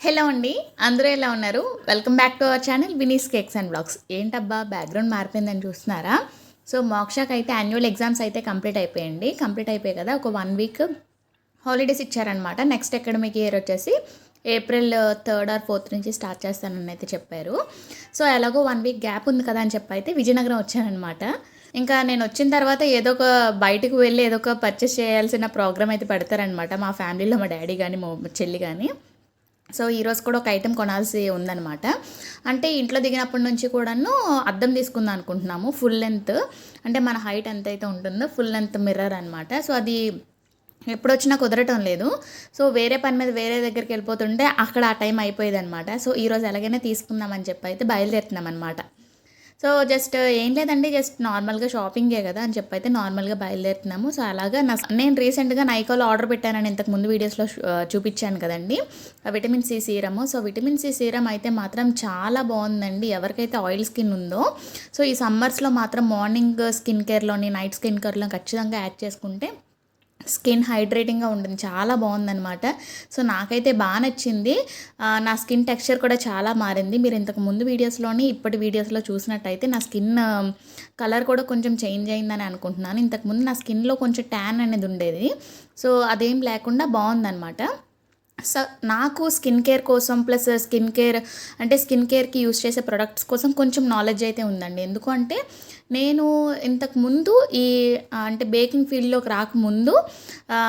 Hello అండి అందరూ ఎలా ఉన్నారు? Welcome back to our channel Vini's cakes and blogs ఏంటబ్బా బ్యాక్గ్రౌండ్ మారిపోయిందని చూస్తున్నారా? సో మోక్షాకి అయితే యాన్యువల్ ఎగ్జామ్స్ అయితే కంప్లీట్ అయిపోయండి కంప్లీట్ అయిపోయాయి కదా ఒక వన్ వీక్ హాలిడేస్ ఇచ్చారనమాట నెక్స్ట్ అకాడమిక్ ఇయర్ వచ్చేసి ఏప్రిల్ థర్డ్ ఆర్ ఫోర్త్ నుంచి స్టార్ట్ చేస్తానని అయితే చెప్పారు. సో ఎలాగో వన్ వీక్ గ్యాప్ ఉంది కదా అని చెప్పి అయితే విజయనగరం వచ్చానమాట ఇంకా నేను వచ్చిన తర్వాత ఏదో ఒక బయటకు వెళ్ళి ఏదో ఒక పర్చేస్ చేయాల్సిన ప్రోగ్రామ్ అయితే పెడతారనమాట మా ఫ్యామిలీలో మా డాడీ కానీ మా చెల్లి కానీ సో ఈరోజు కూడా ఒక ఐటెం కొనాల్సి ఉందన్నమాట. అంటే ఇంట్లో దిగినప్పటి నుంచి కూడాను అద్దం తీసుకుందాం అనుకుంటున్నాము ఫుల్ లెంత్ అంటే మన హైట్ ఎంత అయితే ఉంటుందో ఫుల్ లెంత్ మిర్రర్ అనమాట సో అది ఎప్పుడొచ్చినా కుదరటం లేదు. సో వేరే పని మీద వేరే దగ్గరికి వెళ్ళిపోతుంటే అక్కడ ఆ టైం అయిపోయేది అనమాట సో ఈరోజు ఎలాగైనా తీసుకుందామని చెప్పి అయితే బయలుదేరుతున్నాం అనమాట సో జస్ట్ ఏం లేదండి జస్ట్ నార్మల్గా షాపింగే కదా అని చెప్పి అయితే నార్మల్గా బయలుదేరుతున్నాము. సో అలాగా నా నేను రీసెంట్గా నైకోలో ఆర్డర్ పెట్టానని ఇంతకు ముందు వీడియోస్లో చూపించాను కదండి. Vitamin C serum. So vitamin C serum అయితే మాత్రం చాలా బాగుందండి. ఎవరికైతే ఆయిల్ స్కిన్ ఉందో. సో ఈ సమ్మర్స్లో మాత్రం మార్నింగ్ స్కిన్ కేర్లోని నైట్ స్కిన్ కేర్లో ఖచ్చితంగా యాడ్ చేసుకుంటే స్కిన్ హైడ్రేటింగ్గా ఉంటుంది. చాలా బాగుందనమాట సో నాకైతే బాగా నచ్చింది. నా స్కిన్ టెక్స్చర్ కూడా చాలా మారింది. మీరు ఇంతకు ముందు వీడియోస్లోని ఇప్పటి వీడియోస్లో చూసినట్టయితే నా స్కిన్ కలర్ కూడా కొంచెం చేంజ్ అయిందని అనుకుంటున్నాను. ఇంతకుముందు నా స్కిన్లో కొంచెం ట్యాన్ అనేది ఉండేది. సో అదేం లేకుండా బాగుందనమాట సో నాకు స్కిన్ కేర్ కోసం ప్లస్ స్కిన్ కేర్ అంటే స్కిన్ కేర్కి యూస్ చేసే ప్రొడక్ట్స్ కోసం కొంచెం నాలెడ్జ్ అయితే ఉందండి. ఎందుకు అంటే నేను ఇంతకుముందు ఈ అంటే బేకింగ్ ఫీల్డ్లోకి రాకముందు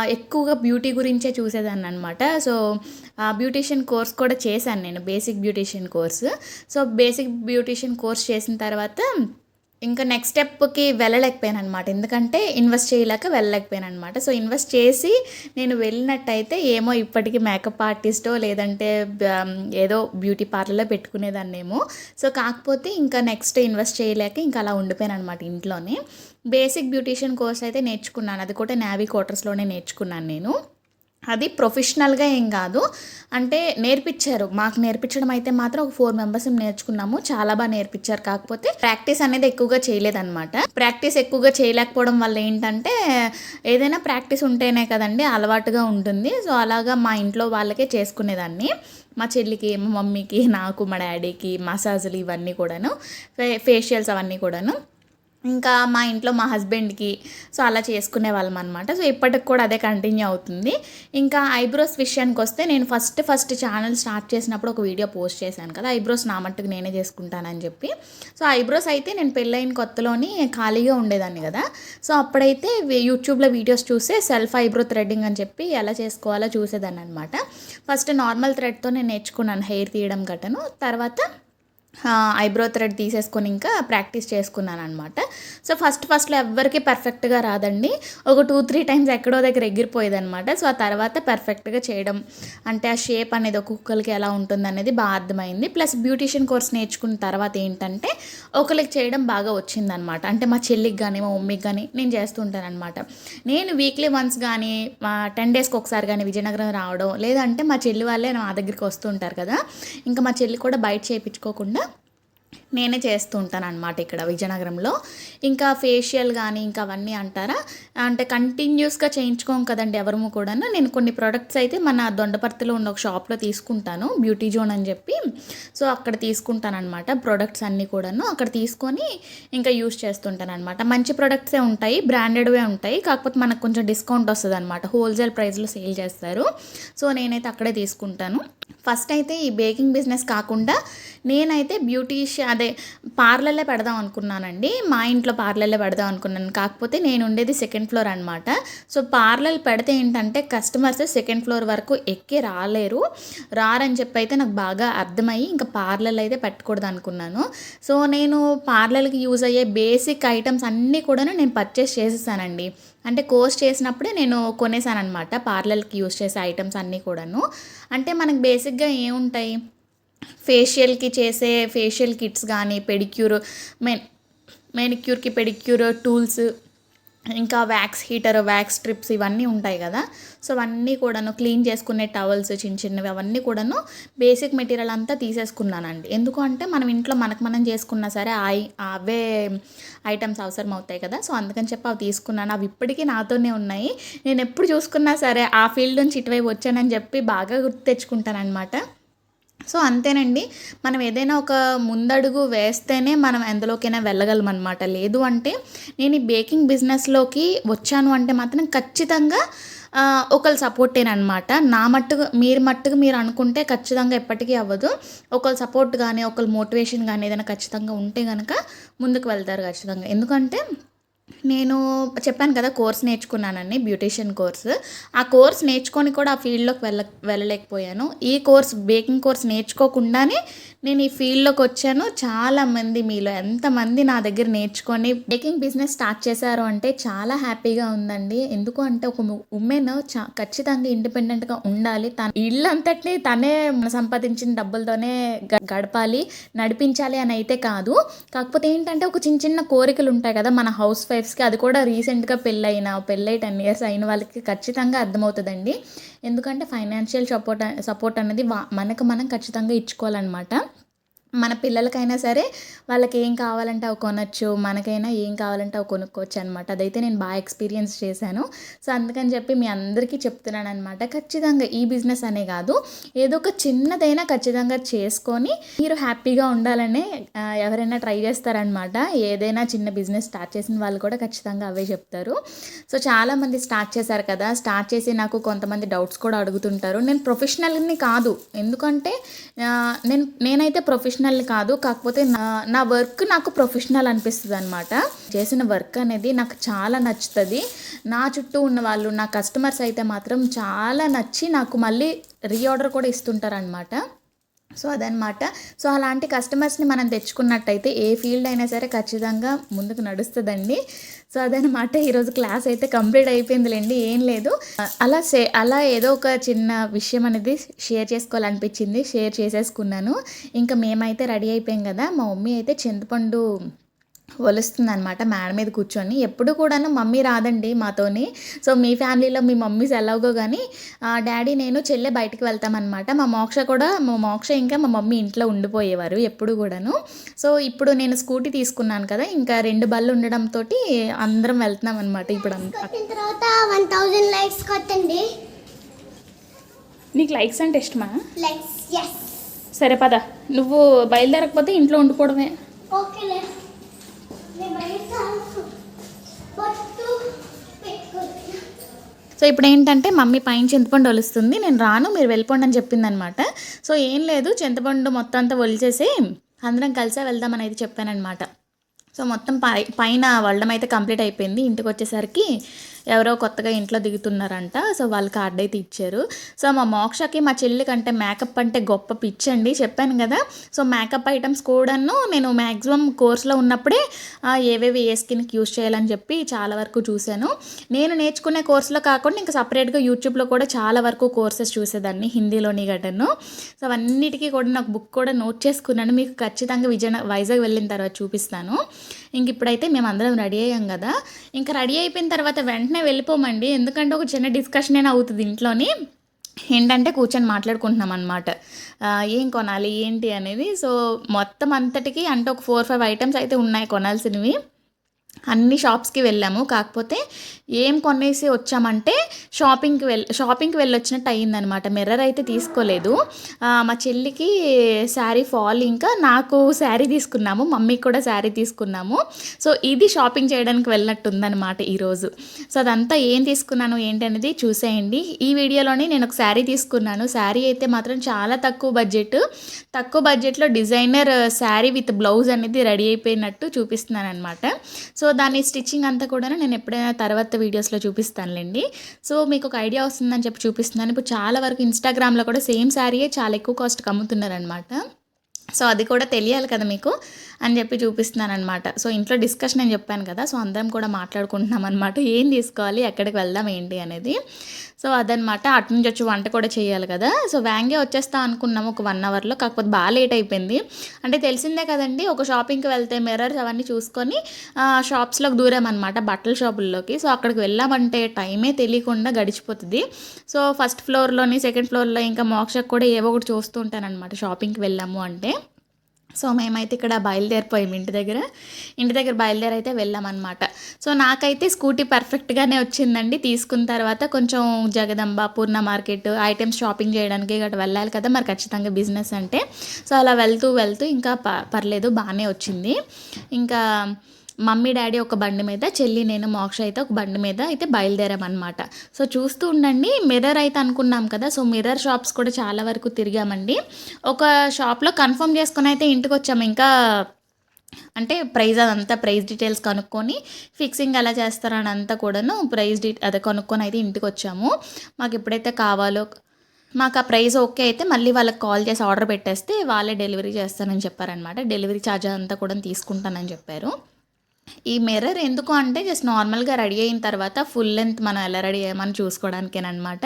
ఎక్కువగా బ్యూటీ గురించే చూసేదాన్ని అనమాట సో బ్యూటీషియన్ కోర్స్ కూడా చేశాను నేను basic beautician course. So basic beautician course చేసిన తర్వాత ఇంకా నెక్స్ట్ స్టెప్కి వెళ్ళలేకపోయాను అనమాట ఎందుకంటే ఇన్వెస్ట్ చేయలేక వెళ్ళలేకపోయాను అనమాట సో ఇన్వెస్ట్ చేసి నేను వెళ్ళినట్టయితే ఏమో ఇప్పటికీ మేకప్ ఆర్టిస్టో లేదంటే ఏదో బ్యూటీ పార్లర్లో పెట్టుకునేదాన్నేమో. సో కాకపోతే ఇంకా నెక్స్ట్ ఇన్వెస్ట్ చేయలేక ఇంకా అలా ఉండిపోయాను అనమాట ఇంట్లోనే. బేసిక్ బ్యూటీషియన్ కోర్స్ అయితే నేర్చుకున్నాను. అది కూడా నావీ క్వార్టర్స్లోనే నేర్చుకున్నాను నేను. అది ప్రొఫెషనల్గా ఏం కాదు. అంటే నేర్పించారు మాకు నేర్పించడం అయితే మాత్రం ఒక ఫోర్ మెంబర్స్ నేర్చుకున్నాము. చాలా బాగా నేర్పించారు. కాకపోతే ప్రాక్టీస్ అనేది ఎక్కువగా చేయలేదన్నమాట. ప్రాక్టీస్ ఎక్కువగా చేయలేకపోవడం వల్ల ఏంటంటే ఏదైనా ప్రాక్టీస్ ఉంటేనే కదండి అలవాటుగా ఉంటుంది. సో అలాగా మా ఇంట్లో వాళ్ళకే చేసుకునేదాన్ని. మా చెల్లికి మా మమ్మీకి నాకు మా డాడీకి మసాజులు ఇవన్నీ కూడాను ఫే ఫేషియల్స్ అవన్నీ కూడాను. ఇంకా మా ఇంట్లో మా హస్బెండ్కి సో అలా చేసుకునే వాళ్ళం అనమాట సో ఇప్పటికి కూడా అదే కంటిన్యూ అవుతుంది. ఇంకా ఐబ్రోస్ విషయానికి వస్తే నేను ఫస్ట్ ఫస్ట్ ఛానల్ స్టార్ట్ చేసినప్పుడు ఒక వీడియో పోస్ట్ చేశాను కదా ఐబ్రోస్ నా మట్టుకు నేనే చేసుకుంటానని చెప్పి. సో ఐబ్రోస్ అయితే నేను పెళ్ళైన కొత్తలోని ఖాళీగా ఉండేదాన్ని కదా. సో అప్పుడైతే యూట్యూబ్లో వీడియోస్ చూసే సెల్ఫ్ ఐబ్రో థ్రెడ్డింగ్ అని చెప్పి ఎలా చేసుకోవాలో చూసేదాన్ని అనమాట ఫస్ట్ నార్మల్ థ్రెడ్తో నేను నేర్చుకున్నాను హెయిర్ తీయడం గట్టను. తర్వాత ఐబ్రో థ్రెడ్ తీసేసుకొని ఇంకా ప్రాక్టీస్ చేసుకున్నాను అనమాట సో ఫస్ట్ ఫస్ట్లో ఎవ్వరికి పర్ఫెక్ట్గా రాదండి. ఒక టూ త్రీ టైమ్స్ ఎక్కడో దగ్గర ఎగిరిపోయేది అనమాట సో ఆ తర్వాత పర్ఫెక్ట్గా చేయడం అంటే ఆ షేప్ అనేది ఒక్కొక్కరికి ఎలా ఉంటుంది అనేది బాగా అర్థమైంది. ప్లస్ బ్యూటీషియన్ కోర్స్ నేర్చుకున్న తర్వాత ఏంటంటే ఒకరికి చేయడం బాగా వచ్చిందనమాట అంటే మా చెల్లికి కానీ మా మమ్మీకి కానీ నేను చేస్తుంటాను అనమాట నేను వీక్లీ వన్స్ కానీ టెన్ డేస్కి ఒకసారి కానీ విజయనగరం రావడం లేదంటే మా చెల్లి వాళ్ళే నా దగ్గరికి వస్తుంటారు కదా. ఇంకా మా చెల్లి కూడా బయట చేయించుకోకుండా నేనే చేస్తూ ఉంటాను అనమాట ఇక్కడ విజయనగరంలో. ఇంకా ఫేషియల్ కానీ ఇంకా అవన్నీ అంటారా? అంటే కంటిన్యూస్గా చేయించుకోం కదండి ఎవరము కూడాను. నేను కొన్ని ప్రొడక్ట్స్ అయితే మన దొండపర్తిలో ఉన్న ఒక షాప్లో తీసుకుంటాను బ్యూటీ జోన్ అని చెప్పి. సో అక్కడ తీసుకుంటాను అనమాట ప్రొడక్ట్స్ అన్నీ కూడాను. అక్కడ తీసుకొని ఇంకా యూస్ చేస్తుంటాను అనమాట మంచి ప్రొడక్ట్సే ఉంటాయి బ్రాండెడ్వే ఉంటాయి. కాకపోతే మనకు కొంచెం డిస్కౌంట్ వస్తుంది అనమాట హోల్సేల్ ప్రైస్లో సేల్ చేస్తారు. సో నేనైతే అక్కడే తీసుకుంటాను. ఫస్ట్ అయితే ఈ బేకింగ్ బిజినెస్ కాకుండా నేనైతే బ్యూటీషియన్ అదే పార్లర్లే పెడదాం అనుకున్నానండి. మా ఇంట్లో పార్లర్లే పెడదాం అనుకున్నాను. కాకపోతే నేను ఉండేది సెకండ్ ఫ్లోర్ అనమాట సో పార్లర్ పెడితే ఏంటంటే కస్టమర్స్ సెకండ్ ఫ్లోర్ వరకు ఎక్కి రాలేరు. రారని చెప్పి అయితే నాకు బాగా అర్థమయ్యి ఇంకా పార్లర్లు అయితే పెట్టకూడదు అనుకున్నాను. సో నేను పార్లర్కి యూజ్ అయ్యే బేసిక్ ఐటమ్స్ అన్నీ కూడా నేను పర్చేస్ చేసేసానండి. అంటే కోర్స్ చేసినప్పుడే నేను కొనేసాను అనమాట పార్లర్కి యూస్ చేసే ఐటమ్స్ అన్నీ కూడాను. అంటే మనకు బేసిక్గా ఏముంటాయి? ఫేషియల్కి చేసే ఫేషియల్ కిట్స్ కానీ పెడిక్యూర్ మెన్ మెనిక్యూర్కి పెడిక్యూర్ టూల్స్ ఇంకా వ్యాక్స్ హీటర్ వ్యాక్స్ స్ట్రిప్స్ ఇవన్నీ ఉంటాయి కదా. సో అవన్నీ కూడాను క్లీన్ చేసుకునే టవల్స్ చిన్న చిన్నవి అవన్నీ కూడాను బేసిక్ మెటీరియల్ అంతా తీసేసుకున్నానండి. ఎందుకు అంటే మనం ఇంట్లో మనకు మనం చేసుకున్నా సరే ఆ అవే ఐటమ్స్ అవసరం అవుతాయి కదా. సో అందుకని చెప్పి అవి తీసుకున్నాను. అవి ఇప్పటికీ నాతోనే ఉన్నాయి. నేను ఎప్పుడు చూసుకున్నా సరే ఆ ఫీల్డ్ నుంచి ఇటువైపు వచ్చానని చెప్పి బాగా గుర్తు తెచ్చుకుంటాను అనమాట సో అంతేనండి. మనం ఏదైనా ఒక ముందడుగు వేస్తేనే మనం ఎందులోకైనా వెళ్ళగలం అనమాట లేదు అంటే నేను ఈ బేకింగ్ బిజినెస్లోకి వచ్చాను అంటే మాత్రం ఖచ్చితంగా ఆ, ఒకళ్ళు సపోర్టేనమాట నా మట్టుకు మీరు మట్టుకు మీరు అనుకుంటే ఖచ్చితంగా ఎప్పటికీ అవ్వదు. ఒకళ్ళు సపోర్ట్ కానీ ఒకళ్ళు మోటివేషన్ కానీ ఏదైనా ఖచ్చితంగా ఉంటే కనుక ముందుకు వెళ్తారు ఖచ్చితంగా. ఎందుకంటే నేను చెప్పాను కదా కోర్స్ నేర్చుకున్నానండి బ్యూటీషియన్ కోర్స్. ఆ కోర్స్ నేర్చుకొని కూడా ఆ ఫీల్డ్లోకి వెళ్ళ వెళ్ళలేకపోయాను. ఈ కోర్స్ బేకింగ్ కోర్స్ నేర్చుకోకుండానే నేను ఈ ఫీల్డ్లోకి వచ్చాను. చాలామంది మీలో ఎంతమంది నా దగ్గర నేర్చుకొని బేకింగ్ బిజినెస్ స్టార్ట్ చేశారు అంటే చాలా హ్యాపీగా ఉందండి. ఎందుకు అంటే ఒక ఉమెన్ చా ఖచ్చితంగా ఇండిపెండెంట్గా ఉండాలి. తన ఇల్లు తనే సంపాదించిన డబ్బులతోనే గడపాలి నడిపించాలి అని అయితే కాదు. కాకపోతే ఏంటంటే ఒక చిన్న చిన్న కోరికలు ఉంటాయి కదా మన హౌస్ వైఫ్ వైఫ్స్కి అది కూడా రీసెంట్గా పెళ్ళైన పెళ్ళై టెన్ ఇయర్స్ అయిన వాళ్ళకి ఖచ్చితంగా అర్థమవుతుందండి. ఎందుకంటే ఫైనాన్షియల్ సపోర్ట్ సపోర్ట్ అనేది వా- మనకు మనం ఖచ్చితంగా ఇచ్చుకోవాలన్నమాట. మన పిల్లలకైనా సరే వాళ్ళకి ఏం కావాలంటే అవి కొనొచ్చు మనకైనా ఏం కావాలంటే అవి కొనుక్కోవచ్చు అనమాట అదైతే నేను బాగా ఎక్స్పీరియన్స్ చేశాను. సో అందుకని చెప్పి మీ అందరికీ చెప్తున్నాను అనమాట ఖచ్చితంగా ఈ బిజినెస్ అనే కాదు ఏదో ఒక చిన్నదైనా ఖచ్చితంగా చేసుకొని మీరు హ్యాపీగా ఉండాలనే ఎవరైనా ట్రై చేస్తారనమాట ఏదైనా చిన్న బిజినెస్ స్టార్ట్ చేసిన వాళ్ళు కూడా ఖచ్చితంగా అవే చెప్తారు. సో చాలామంది స్టార్ట్ చేశారు కదా స్టార్ట్ చేసి నాకు కొంతమంది డౌట్స్ కూడా అడుగుతుంటారు. నేను ప్రొఫెషనల్ని కాదు ఎందుకంటే నేను నేనైతే ప్రొఫెషనల్ కాదు. కాకపోతే నా నా వర్క్ నాకు ప్రొఫెషనల్ అనిపిస్తుంది అనమాట చేసిన వర్క్ అనేది నాకు చాలా నచ్చుతుంది. నా చుట్టూ ఉన్న వాళ్ళు నా కస్టమర్స్ అయితే మాత్రం చాలా నచ్చి నాకు మళ్ళీ రీఆర్డర్ కూడా ఇస్తుంటారనమాట సో అదనమాట. సో అలాంటి కస్టమర్స్ని మనం తెచ్చుకున్నట్టయితే ఏ ఫీల్డ్ అయినా సరే ఖచ్చితంగా ముందుకు నడుస్తుందండి. సో అదనమాట ఈరోజు క్లాస్ అయితే కంప్లీట్ అయిపోయిందిలేండి ఏం లేదు. అలా సే అలా ఏదో ఒక చిన్న విషయం అనేది షేర్ చేసుకోవాలనిపించింది షేర్ చేసేసుకున్నాను. ఇంకా మేమైతే రెడీ అయిపోయాం కదా మా మమ్మీ అయితే చింతపండు అనమాట మేడ మీద కూర్చొని. ఎప్పుడు కూడాను మమ్మీ రాదండి మాతోని. సో మీ ఫ్యామిలీలో మీ మమ్మీస్ ఎలాగో కానీ డాడీ నేను చెల్లె బయటికి వెళ్తామన్నమాట. మా మోక్ష కూడా మా మోక్ష ఇంకా మా మమ్మీ ఇంట్లో ఉండిపోయేవారు ఎప్పుడు కూడాను. సో ఇప్పుడు నేను స్కూటీ తీసుకున్నాను కదా ఇంకా రెండు బళ్ళు ఉండడంతో అందరం వెళ్తున్నాం అనమాట ఇప్పుడు అంతా. కొట్టిన తర్వాత వన్ థౌజండ్ లైక్స్ కొట్టండి. నీకు లైక్స్ అంటే ఇష్టమా? లైక్స్ సరే పద. నువ్వు బయలుదేరకపోతే ఇంట్లో ఉండిపోవడమే. ఓకేలే నేను బయట బొట్టు పెట్టుకుంటున్నా సో ఇప్పుడు ఏంటంటే మమ్మీ పైన చింతపండు ఒలుస్తుంది నేను రాను మీరు వెళ్ళిపోండి అని చెప్పిందనమాట. సో ఏం లేదు చింతపండు మొత్తం అంతా ఒలిచేసి అందరం కలిసే వెళ్దామని అయితే చెప్పానమాట సో మొత్తం పై పైన వళ్ళం అయితే కంప్లీట్ అయిపోయింది ఇంటికి వచ్చేసరికి ఎవరో కొత్తగా ఇంట్లో దిగుతున్నారంట. సో వాళ్ళ కార్డ్ అయితే ఇచ్చారు. సో మా మోక్షకి మా చెల్లికంటే మేకప్ అంటే గొప్ప పిచ్చండి చెప్పాను కదా. సో మేకప్ ఐటమ్స్ కూడాను నేను మ్యాక్సిమం కోర్స్లో ఉన్నప్పుడే ఏవేవి ఏ స్కిన్కి యూస్ చేయాలని చెప్పి చాలా వరకు చూశాను. నేను నేర్చుకునే కోర్సులో కాకుండా ఇంకా సపరేట్గా యూట్యూబ్లో కూడా చాలా వరకు కోర్సెస్ చూసేదాన్ని హిందీలోని గటను సో అవన్నిటికీ కూడా నాకు బుక్ కూడా నోట్ చేసుకున్నాను. మీకు ఖచ్చితంగా విజయ వైజాగ్ వెళ్ళిన తర్వాత చూపిస్తాను. ఇంక ఇప్పుడైతే మేము అందరం రెడీ అయ్యాం కదా. ఇంకా రెడీ అయిపోయిన తర్వాత వెంటనే వెళ్ళిపోమండి. ఎందుకంటే ఒక చిన్న డిస్కషన్ అయినా అవుతుంది ఇంట్లోని. ఏంటంటే కూర్చొని మాట్లాడుకుంటున్నాం అనమాట ఏం కొనాలి ఏంటి అనేది. సో మొత్తం అంతటికి అంటే ఒక ఫోర్ ఫైవ్ ఐటమ్స్ అయితే ఉన్నాయి కొనాల్సినవి. అన్ని షాప్స్కి వెళ్ళాము. కాకపోతే ఏం కొనేసి వచ్చామంటే షాపింగ్కి వెళ్ళి షాపింగ్కి వెళ్ళొచ్చినట్టు అయ్యిందనమాట మిర్రర్ అయితే తీసుకోలేదు. మా చెల్లికి శారీ ఫాల్ ఇంకా నాకు శారీ తీసుకున్నాము. మమ్మీకి కూడా శారీ తీసుకున్నాము. సో ఇది షాపింగ్ చేయడానికి వెళ్ళినట్టు ఉందన్నమాట ఈరోజు. సో అదంతా ఏం తీసుకున్నాను ఏంటనేది చూసేయండి. ఈ వీడియోలోనే నేను ఒక శారీ తీసుకున్నాను. శారీ అయితే మాత్రం చాలా తక్కువ బడ్జెట్. తక్కువ బడ్జెట్లో డిజైనర్ శారీ విత్ బ్లౌజ్ అనేది రెడీ అయిపోయినట్టు చూపిస్తున్నాను అనమాట సో దాని స్టిచ్చింగ్ అంతా కూడా నేను ఎప్పుడైనా తర్వాత వీడియోస్లో చూపిస్తానులేండి. సో మీకు ఒక ఐడియా వస్తుందని చెప్పి చూపిస్తున్నాను. ఇప్పుడు చాలా వరకు ఇన్స్టాగ్రామ్లో కూడా సేమ్ శారీయే చాలా ఎక్కువ కాస్ట్కి అమ్ముతున్నారనమాట సో అది కూడా తెలియాలి కదా మీకు. అని చెప్పి చూపిస్తున్నాను అనమాట సో ఇంట్లో డిస్కషన్ నేను చెప్పాను కదా సో అందరం కూడా మాట్లాడుకుంటున్నాం అనమాట ఏం తీసుకోవాలి ఎక్కడికి వెళ్దాం ఏంటి అనేది. సో అదనమాట అటు నుంచి వచ్చి వంట కూడా చేయాలి కదా. సో వ్యాంగే వచ్చేస్తా అనుకున్నాము ఒక వన్ అవర్లో కాకపోతే బాగా లేట్ అయిపోయింది. అంటే తెలిసిందే కదండి ఒక షాపింగ్కి వెళ్తే మిర్రర్స్ అవన్నీ చూసుకొని షాప్స్లోకి షాప్స్లోకి దూరామన్నమాట బట్టల షాపుల్లోకి. సో అక్కడికి వెళ్ళామంటే టైమే తెలియకుండా గడిచిపోతుంది. సో ఫస్ట్ ఫ్లోర్లోని సెకండ్ ఫ్లోర్లో ఇంకా మోక్షకు కూడా ఏవో ఒకటి చూస్తూ ఉంటానన్నమాట షాపింగ్కి వెళ్ళాము అంటే. సో మేమైతే ఇక్కడ బయలుదేరిపోయాం ఇంటి దగ్గర. ఇంటి దగ్గర బయలుదేరి అయితే వెళ్ళామన్నమాట. సో నాకైతే స్కూటీ పర్ఫెక్ట్గానే వచ్చిందండి. తీసుకున్న తర్వాత కొంచెం Jagadamba Purna market items shopping చేయడానికి గట్రా వెళ్ళాలి కదా మరి ఖచ్చితంగా బిజినెస్ అంటే. సో అలా వెళ్తూ వెళ్తూ ఇంకా ప పర్లేదు బాగానే వచ్చింది. ఇంకా మమ్మీ డాడీ ఒక బండి మీద చెల్లి నేను మోక్ష అయితే ఒక బండి మీద అయితే బయలుదేరామన్నమాట. సో చూస్తూ ఉండండి. మిర్రర్ అయితే అనుకున్నాం కదా సో మిర్రర్ షాప్స్ కూడా చాలా వరకు తిరిగామండి. ఒక షాప్లో కన్ఫర్మ్ చేసుకుని అయితే ఇంటికి వచ్చాము. ఇంకా అంటే ప్రైజ్ అదంతా ప్రైస్ డీటెయిల్స్ కనుక్కొని ఫిక్సింగ్ ఎలా చేస్తారని అంతా కూడాను ప్రైస్ డీ అదే కనుక్కొని అయితే ఇంటికి వచ్చాము. మాకు ఎప్పుడైతే కావాలో మాకు ఆ ప్రైస్ ఓకే అయితే మళ్ళీ వాళ్ళకి కాల్ చేసి ఆర్డర్ పెట్టేస్తే వాళ్ళే డెలివరీ చేస్తానని చెప్పారనమాట డెలివరీ ఛార్జ్ అంతా కూడా తీసుకుంటానని చెప్పారు. ఈ మిర్రర్ ఎందుకు అంటే జస్ట్ నార్మల్గా రెడీ అయిన తర్వాత ఫుల్ లెంత్ మనం ఎలా రెడీ అయ్యామని చూసుకోవడానికేనమాట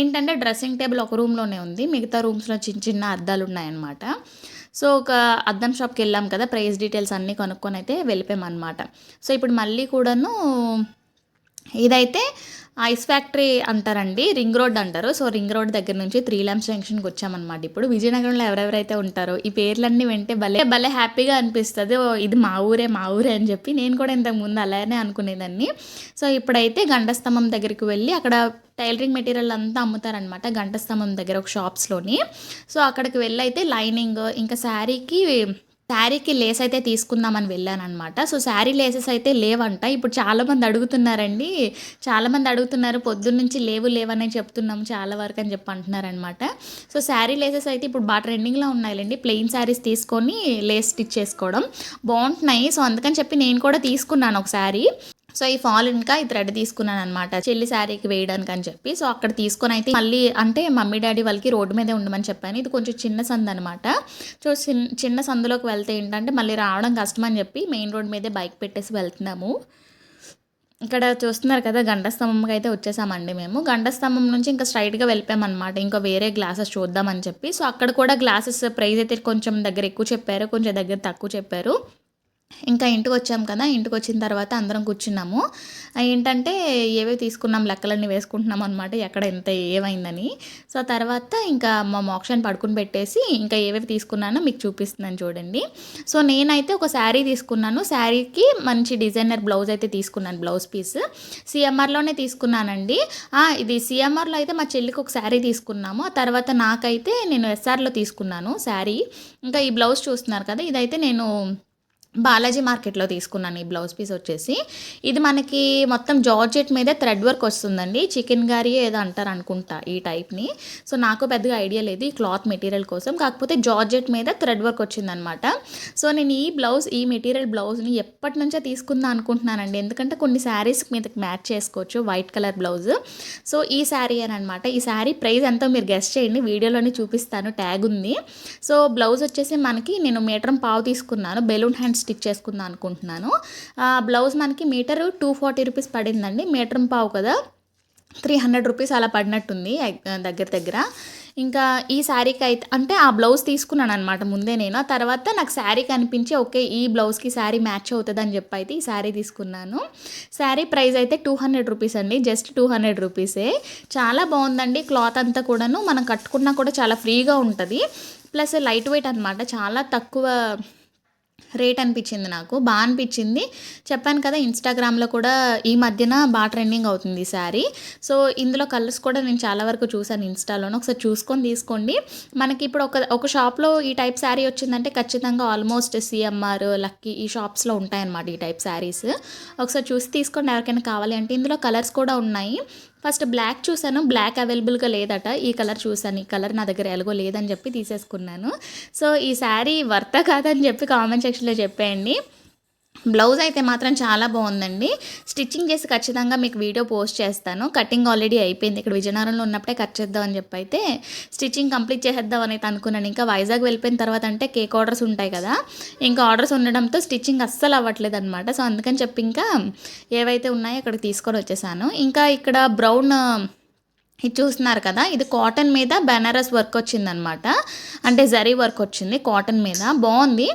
ఏంటంటే డ్రెస్సింగ్ టేబుల్ ఒక రూమ్లోనే ఉంది. మిగతా రూమ్స్లో చిన్న చిన్న అద్దాలు ఉన్నాయన్నమాట. సో ఒక అద్దం షాప్కి వెళ్ళాం కదా ప్రైస్ డీటెయిల్స్ అన్నీ కొనుక్కొని అయితే వెళ్ళిపోయామన్నమాట. సో ఇప్పుడు మళ్ళీ కూడాను ఇదైతే ఐస్ ఫ్యాక్టరీ అంటారండి రింగ్ రోడ్ అంటారు. సో రింగ్ రోడ్ దగ్గర నుంచి త్రీ ల్యాంప్స్ జంక్షన్కి వచ్చామన్నమాట. ఇప్పుడు విజయనగరంలో ఎవరెవరైతే ఉంటారో ఈ పేర్లన్నీ వింటే భలే భలే హ్యాపీగా అనిపిస్తుంది. ఓ ఇది మా ఊరే మా ఊరే అని చెప్పి నేను కూడా ఇంతకు ముందు అలానే అనుకునేదాన్ని. సో ఇప్పుడైతే గంటస్తంభం దగ్గరికి వెళ్ళి అక్కడ టైలరింగ్ మెటీరియల్ అంతా అమ్ముతారనమాట గంటస్తంభం దగ్గర ఒక షాప్స్లోని సో అక్కడికి వెళ్ళి అయితే లైనింగ్ ఇంకా శారీకి శారీకి లేస్ అయితే తీసుకుందామని వెళ్ళానమాట సో శారీ లేసెస్ అయితే లేవంట. ఇప్పుడు చాలామంది అడుగుతున్నారండి. చాలామంది అడుగుతున్నారు పొద్దున్న నుంచి లేవు లేవని చెప్తున్నాము చాలా వరకు అని చెప్పి అంటున్నారనమాట సో శారీ లేసెస్ అయితే ఇప్పుడు బాగా ట్రెండింగ్లో ఉన్నాయిలేండి. ప్లెయిన్ శారీస్ తీసుకొని లేస్ స్టిచ్ చేసుకోవడం. బాగుంటున్నాయి. సో అందుకని చెప్పి నేను కూడా తీసుకున్నాను ఒక శారీ. సో ఈ ఫాల్ ఇంకా ఈ థ్రెడ్ తీసుకున్నాను అనమాట చెల్లి శారీకి వేయడానికి అని చెప్పి. సో అక్కడ తీసుకొని అయితే మళ్ళీ అంటే మమ్మీ డాడీ వాళ్ళకి రోడ్డు మీదే ఉండమని చెప్పాను. ఇది కొంచెం చిన్న సందు అనమాట సో చిన్న చిన్న సందులోకి వెళ్తే ఏంటంటే మళ్ళీ రావడం కష్టం అని చెప్పి మెయిన్ రోడ్ మీదే బైక్ పెట్టేసి వెళ్తున్నాము. ఇక్కడ చూస్తున్నారు కదా గంటస్తంభంకి అయితే వచ్చేసామండి మేము. గంటస్తంభం నుంచి ఇంకా స్ట్రైట్గా వెళ్ళిపోయామన్నమాట. ఇంకా వేరే గ్లాసెస్ చూద్దామని చెప్పి. సో అక్కడ కూడా గ్లాసెస్ ప్రైస్ అయితే కొంచెం దగ్గర ఎక్కువ చెప్పారు కొంచెం దగ్గర తక్కువ చెప్పారు. ఇంకా ఇంటికి వచ్చాం కదా ఇంటికి వచ్చిన తర్వాత అందరం కూర్చున్నాము. ఏంటంటే ఏవే తీసుకున్నాం లెక్కలన్నీ వేసుకుంటున్నాం అనమాట ఎక్కడ ఎంత ఏమైందని. సో తర్వాత ఇంకా మా మోక్షాన్ని పడుకుని పెట్టేసి ఇంకా ఏవేవి తీసుకున్నానో మీకు చూపిస్తున్నాను చూడండి. సో నేనైతే ఒక శారీ తీసుకున్నాను. శారీకి మంచి డిజైనర్ బ్లౌజ్ అయితే తీసుకున్నాను బ్లౌజ్ పీస్. సిఎంఆర్లోనే తీసుకున్నానండి. ఇది సిఎంఆర్లో అయితే మా చెల్లికి ఒక శారీ తీసుకున్నాము. తర్వాత నాకైతే నేను ఎస్ఆర్లో తీసుకున్నాను శారీ. ఇంకా ఈ బ్లౌజ్ చూస్తున్నారు కదా ఇదైతే నేను బాలాజీ మార్కెట్లో తీసుకున్నాను ఈ బ్లౌజ్ పీస్ వచ్చేసి. ఇది మనకి మొత్తం జార్జెట్ మీద థ్రెడ్ వర్క్ వస్తుందండి. చికెన్ గారి ఏదో అంటారు అనుకుంటా ఈ టైప్ని. సో నాకు పెద్దగా ఐడియా లేదు ఈ క్లాత్ మెటీరియల్ కోసం. కాకపోతే జార్జెట్ మీద థ్రెడ్ వర్క్ వచ్చిందనమాట. సో నేను ఈ బ్లౌజ్ ఈ మెటీరియల్ బ్లౌజ్ని ఎప్పటి నుంచో తీసుకుందాం అనుకుంటున్నానండి. ఎందుకంటే కొన్ని శారీస్ మీదకి మ్యాచ్ చేసుకోవచ్చు వైట్ కలర్ బ్లౌజ్. సో ఈ శారీ అని అనమాట ఈ శారీ ప్రైస్ ఎంతో మీరు గెస్ట్ చేయండి. వీడియోలోనే చూపిస్తాను. ట్యాగ్ ఉంది. సో బ్లౌజ్ వచ్చేసి మనకి నేను మీటరం పావు తీసుకున్నాను. బెలూన్ హ్యాండ్స్ స్టిచ్ చేసుకుందాం అనుకుంటున్నాను. ఆ బ్లౌజ్ మనకి మీటర్ టూ ఫార్టీ రూపీస్ పడిందండి. మీటర్ పావు కదా. త్రీ హండ్రెడ్ రూపీస్ అలా పడినట్టుంది దగ్గర దగ్గర. ఇంకా ఈ శారీకి అయితే అంటే ఆ బ్లౌజ్ తీసుకున్నాను అనమాట ముందే నేను. ఆ తర్వాత నాకు శారీ కనిపించి ఓకే ఈ బ్లౌజ్కి శారీ మ్యాచ్ అవుతుంది అని చెప్పి అయితే ఈ శారీ తీసుకున్నాను. శారీ ప్రైస్ అయితే టూ హండ్రెడ్ రూపీస్ అండి. జస్ట్ టూ హండ్రెడ్ రూపీసే. చాలా బాగుందండి క్లాత్ అంతా కూడాను. మనం కట్టుకున్నా కూడా చాలా ఫ్రీగా ఉంటుంది. ప్లస్ లైట్ వెయిట్ అనమాట చాలా తక్కువ రేట్ అనిపించింది నాకు. బాగా అనిపించింది. చెప్పాను కదా ఇన్స్టాగ్రామ్లో కూడా ఈ మధ్యన బాగా ట్రెండింగ్ అవుతుంది ఈ శారీ. సో ఇందులో కలర్స్ కూడా నేను చాలా వరకు చూసాను ఇన్స్టాలోనే. ఒకసారి చూసుకొని తీసుకోండి. మనకి ఇప్పుడు ఒక ఒక షాప్లో ఈ టైప్ శారీ వచ్చిందంటే ఖచ్చితంగా ఆల్మోస్ట్ సిఎంఆర్ లక్కీ ఈ షాప్స్లో ఉంటాయన్నమాట ఈ టైప్ శారీస్. ఒకసారి చూసి తీసుకోండి ఎవరికైనా కావాలి అంటే. ఇందులో కలర్స్ కూడా ఉన్నాయి. ఫస్ట్ బ్లాక్ చూశాను. బ్లాక్ అవైలబుల్గా లేదట. ఈ కలర్ చూసాను ఈ కలర్ నా దగ్గర ఎలాగో లేదని చెప్పి తీసేసుకున్నాను. సో ఈ శారీ వర్త కాదని చెప్పి కామెంట్ సెక్షన్లో చెప్పేయండి. బ్లౌజ్ అయితే మాత్రం చాలా బాగుందండి. స్టిచ్చింగ్ చేసి ఖచ్చితంగా మీకు వీడియో పోస్ట్ చేస్తాను. కటింగ్ ఆల్రెడీ అయిపోయింది. ఇక్కడ విజయనగరంలో ఉన్నప్పుడే కట్ చేద్దాం అని చెప్పి అయితే స్టిచ్చింగ్ కంప్లీట్ చేసేద్దాం అని అయితే అనుకున్నాను. ఇంకా వైజాగ్ వెళ్ళిపోయిన తర్వాత అంటే కేక్ ఆర్డర్స్ ఉంటాయి కదా ఇంకా ఆర్డర్స్ ఉండడంతో స్టిచ్చింగ్ అస్సలు అవ్వట్లేదు అనమాట సో అందుకని చెప్పి ఇంకా ఏవైతే ఉన్నాయో అక్కడ తీసుకొని వచ్చేసాను. ఇంకా ఇక్కడ బ్రౌన్ ఇది చూస్తున్నారు కదా ఇది కాటన్ మీద బెనారస్ వర్క్ వచ్చిందనమాట అంటే జరీ వర్క్ వచ్చింది కాటన్ మీద. బాగుంది.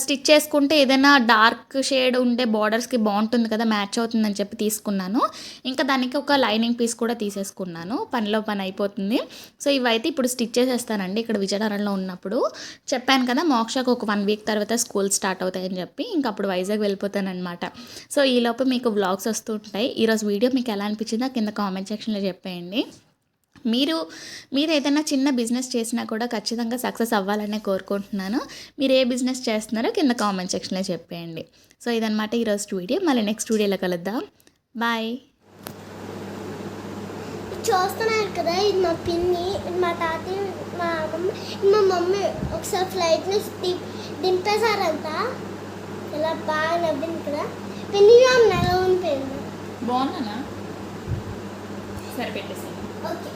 స్టిచ్ చేసుకుంటే ఏదైనా డార్క్ షేడ్ ఉంటే బార్డర్స్కి బాగుంటుంది కదా మ్యాచ్ అవుతుందని చెప్పి తీసుకున్నాను. ఇంకా దానికి ఒక లైనింగ్ పీస్ కూడా తీసేసుకున్నాను. పనిలో పని అయిపోతుంది. సో ఇవైతే ఇప్పుడు స్టిచ్ చేసేస్తానండి ఇక్కడ విజయనగరంలో ఉన్నప్పుడు. చెప్పాను కదా మోక్షకు ఒక వన్ వీక్ తర్వాత స్కూల్ స్టార్ట్ అవుతాయని చెప్పి. ఇంకా అప్పుడు వైజాగ్ వెళ్ళిపోతానమాట సో ఈలోపు మీకు వ్లాగ్స్ వస్తుంటాయి ఈరోజు వీడియో మీకు ఎలా అనిపించిందో కింద కామెంట్ సెక్షన్లో చెప్పేయండి. మీరు మీరు ఏదైనా చిన్న బిజినెస్ చేసినా కూడా ఖచ్చితంగా సక్సెస్ అవ్వాలనే కోరుకుంటున్నాను. మీరు ఏ బిజినెస్ చేస్తున్నారో కింద కామెంట్ సెక్షన్లో చెప్పేయండి. సో ఇదనమాట ఈరోజు వీడియో. మళ్ళీ నెక్స్ట్ వీడియోలో కలుద్దాం. బాయ్. చూస్తున్నారు కదా ఇది మా పిన్ని ఇది మా తాతయ్య మా అమ్మమ్మ ఇది మా మమ్మీ. ఒకసారి ఫ్లైట్ నుంచి ది- దింపేశారంట. ఇలా బాగా నవ్వింది కదా. పిన్ని నెల ఉండిపోయింది బాగున్నానా? సరే పెట్టేసి ఓకే.